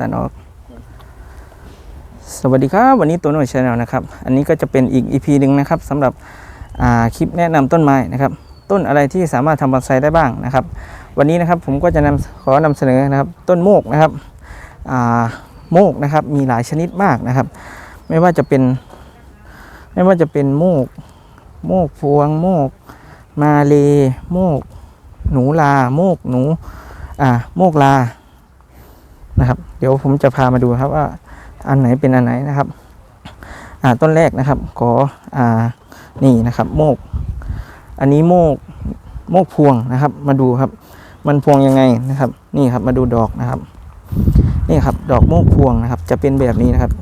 ตัดออก สวัสดีครับ วันนี้ตัวหน่วยชาแนลนะครับ อันนี้ก็จะเป็นอีก EP หนึ่งนะครับสำหรับคลิปแนะนำต้นไม้นะครับ ต้นอะไรที่สามารถทำบอนไซได้บ้างนะครับ วันนี้นะครับผมก็จะนำขอนำเสนอนะครับ ต้นโมกนะครับโมกนะครับมีหลายชนิดมากนะครับ ไม่ว่าจะเป็น ไม่ว่าจะเป็นโมก โมกพวงโมก มาเลโมก หนูลา โมกหนูอ่าโมกลา นะครับ เดี๋ยวผมจะพามาดูครับว่าอันไหนเป็นอันไหนนะครับอ่าต้นแรกนะครับขออ่านี่นะครับโมก อันนี้โมกโมกพวงนะครับ มาดูครับ มันพวงยังไงนะครับ นี่ครับมาดูดอกนะครับ นี่ครับดอกโมกพวงนะครับ จะเป็นแบบนี้นะครับ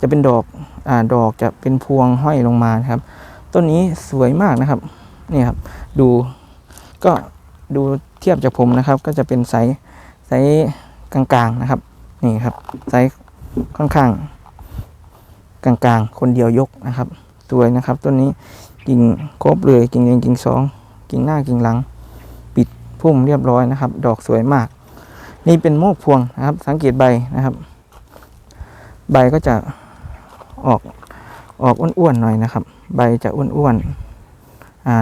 จะเป็นดอกอ่าดอกจะเป็นพวงห้อยลงมานะครับ ต้นนี้สวยมากนะครับ นี่ครับ ดูก็ดูเทียบจากผมนะครับ ก็จะเป็นไซส์ไซส์ กลางๆนะครับ นี่ครับไซส์ค่อนข้างกลางๆ คนเดียวยกนะครับสวยนะครับต้นนี้กิ่งครบเลยกิ่งหนึ่งกิ่งสองกิ่งหน้ากิ่งหลัง ปิดพุ่มเรียบร้อยนะครับ ดอกสวยมาก นี่เป็นโมกพวงนะครับ สังเกตใบนะครับ ใบก็จะออกออกอ้วนๆหน่อยนะครับ ใบจะอ้วนๆอ่า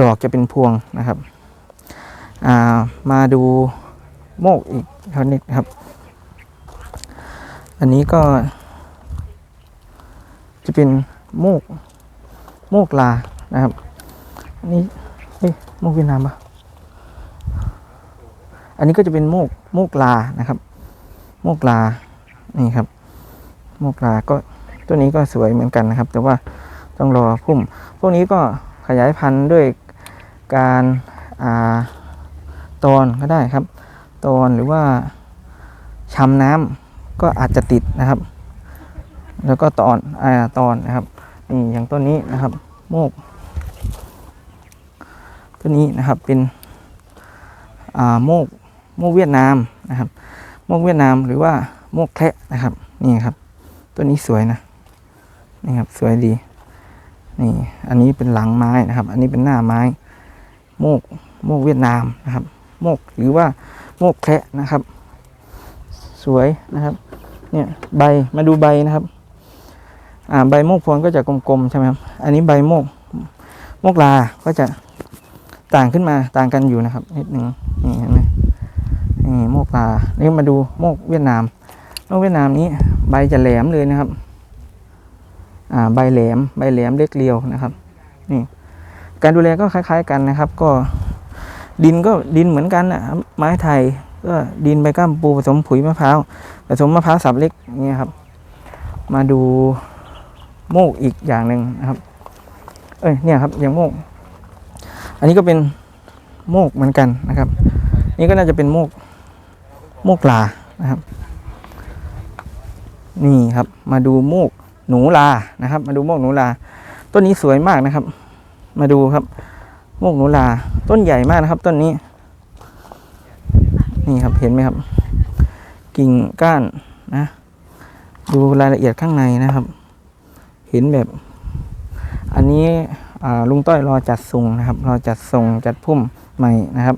ดอกจะเป็นพวงนะครับ อ่ามาดูโมกอีก ชนิดครับ อันนี้ก็ จะเป็นโมก โมกลานะครับ อันนี้เฮ้ยโมกเวียดนามปะอันนี้ก็จะเป็นโมกโมกลานะครับ โมกลา นี่ครับ โมกลาก็ตัวนี้ก็สวยเหมือนกันนะครับ แต่ว่าต้องรอพุ่ม พวกนี้ก็ขยายพันธุ์ด้วยการอาตอนก็ได้ครับ ตอนหรือว่าช้ำน้ำก็อาจจะติดนะครับ แล้วก็ตอนอ่าตอนนะครับนี่อย่างต้นนี้นะครับ โมกต้นนี้นะครับเป็นอ่าโมกโมกเวียดนามนะครับ โมกเวียดนามหรือว่าโมกแคะนะครับนี่ครับต้นนี้สวยนะนี่ครับสวยดีนี่อันนี้เป็นหลังไม้นะครับ อันนี้เป็นหน้าไม้ โมกโมกเวียดนามนะครับ โมกหรือว่า โมกแคะนะครับ สวยนะครับ เนี่ยใบมาดูใบนะครับ อ่าใบโมกพวงก็จะกลมๆใช่ไหมครับ อันนี้ใบโมกโมกลาก็จะต่างขึ้นมาต่างกันอยู่นะครับนิดหนึ่งนี่เห็นไหมนี่โมกลานี่มาดูโมกเวียดนามโมกเวียดนามนี้ใบจะแหลมเลยนะครับ อ่าใบแหลมใบแหลมเล็กเรียวนะครับ นี่การดูแลก็คล้าย ๆ กันนะครับ ก็ ดินก็ดินเหมือนกันนะไม้ไทยก็ดินใบก้ามปูผสมปุ๋ยมะพร้าวผสมมะพร้าวสับเล็กอย่างเงี้ยครับ มาดูโมกอีกอย่างหนึ่งนะครับ เอ้ยเนี่ยครับอย่างโมก อันนี้ก็เป็นโมกเหมือนกันนะครับ นี่ก็น่าจะเป็นโมกโมกลานะครับ นี่ครับมาดูโมกหนูลานะครับ มาดูโมกหนูลาต้นนี้สวยมากนะครับ มาดูครับ โมกหนูลา ต้นใหญ่มากนะครับ ต้นนี้ นี่ครับเห็นไหมครับ กิ่งก้านนะ ดูรายละเอียดข้างในนะครับ เห็นแบบ อันนี้ลุงต้อยรอจัดส่งนะครับรอจัดส่งจัดพุ่มใหม่นะครับ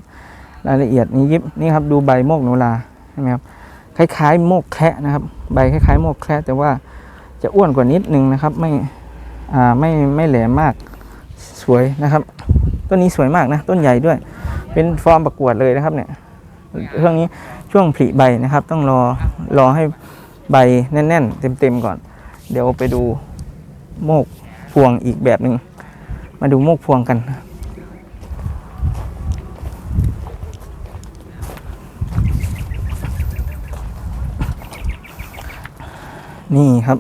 รายละเอียดนี้ยิบนี่ครับดูใบโมกโนราใช่ไหมครับคล้ายๆโมกแคะนะครับ ใบคล้ายๆโมกแคะแต่ว่าจะอ้วนกว่านิดนึงนะครับ ไม่ไม่ไม่แหลมมากสวยนะครับ ต้นนี้สวยมากนะต้นใหญ่ด้วย เป็นฟอร์มประกวดเลยนะครับเนี่ยช่วงนี้ช่วงผลิใบนะครับ ต้องรอรอให้ใบแน่น ๆ เต็มๆก่อน เดี๋ยวไปดูโมกพวงอีกแบบหนึ่งมาดูโมกพวงกัน นี่ครับ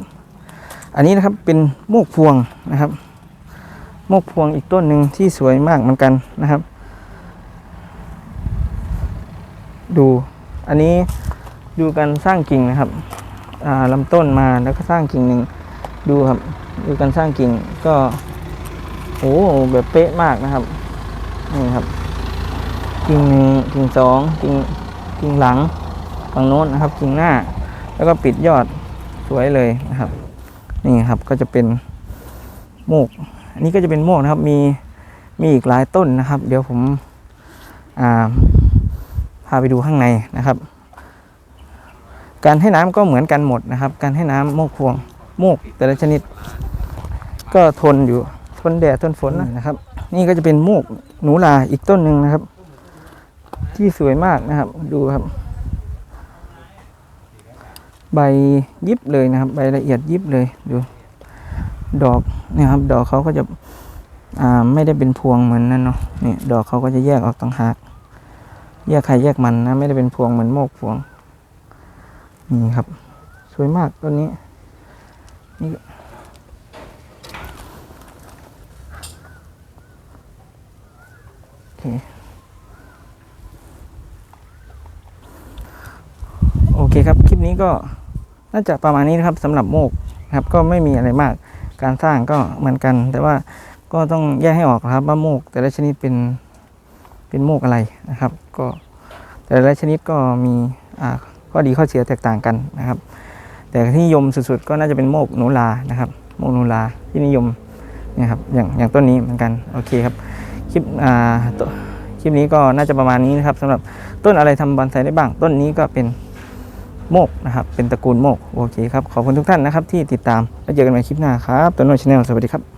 อันนี้นะครับเป็นโมกพวงนะครับ โมกพวงอีกต้นหนึ่งที่สวยมากเหมือนกันนะครับ ดูอันนี้ดูการสร้างกิ่งนะครับอ่าลำต้นมาแล้วก็สร้างกิ่งหนึ่งดูครับ ดูการสร้างกิ่งก็โอ้แบบเป๊ะมากนะครับนี่ครับ กิ่งหนึ่งกิ่งสองกิ่งกิ่งหลังฝั่งโน้นนะครับ กิ่งหน้า แล้วก็ปิดยอดสวยเลยนะครับ นี่ครับก็จะเป็นโมก อันนี้ก็จะเป็นโมกนะครับ มีมีอีกหลายต้นนะครับ เดี๋ยวผมาพาไปดูข้างในนะครับ การให้น้ำก็เหมือนกันหมดนะครับ การให้น้ำโมกพวงโมกแต่ละชนิด ก็ทนอยู่ทนแดดทนฝนนะครับ นี่ก็จะเป็นโมกหนูลาอีกต้นหนึ่งนะครับ ที่สวยมากนะครับ ดูครับ ใบยิบเลยนะครับ ใบละเอียดยิบเลยดู ดอกเนี่ยครับ ดอกเขาก็จะอ่าไม่ได้เป็นพวงเหมือนนั่นเนาะนี่ดอกเขาก็จะแยกออกต่างหาก แยกใครแยกมันนะ ไม่ได้เป็นพวงเหมือนโมกพวง นี่ครับ สวยมากต้นนี้ นี่โอเคโอเคครับ คลิปนี้ก็น่าจะประมาณนี้นะครับสำหรับโมกครับ ก็ไม่มีอะไรมาก การสร้างก็เหมือนกัน แต่ว่าก็ต้องแยกให้ออกนะครับว่าโมก แต่ละชนิดเป็นเป็นโมกอะไรนะครับ ก็แต่ละชนิดก็มีข้อดีข้อเสียแตกต่างกันนะครับ แต่ที่นิยมสุดๆก็น่าจะเป็นโมกหนูลานะครับโมกหนูลาที่นิยมนี่ยครับอย่างอย่างต้นนี้เหมือนกันโอเคครับคลิปอ่าตคลิปนี้ก็น่าจะประมาณนี้นะครับสำหรับต้นอะไรทำบอนไซได้บ้าง ต้นนี้ก็เป็น โมกนะครับ เป็นตระกูลโมก โอเคครับ ขอบคุณทุกท่านนะครับที่ติดตาม แล้วเจอกันใหม่คลิปหน้าครับต้นโนชแนลสวัสดีครับ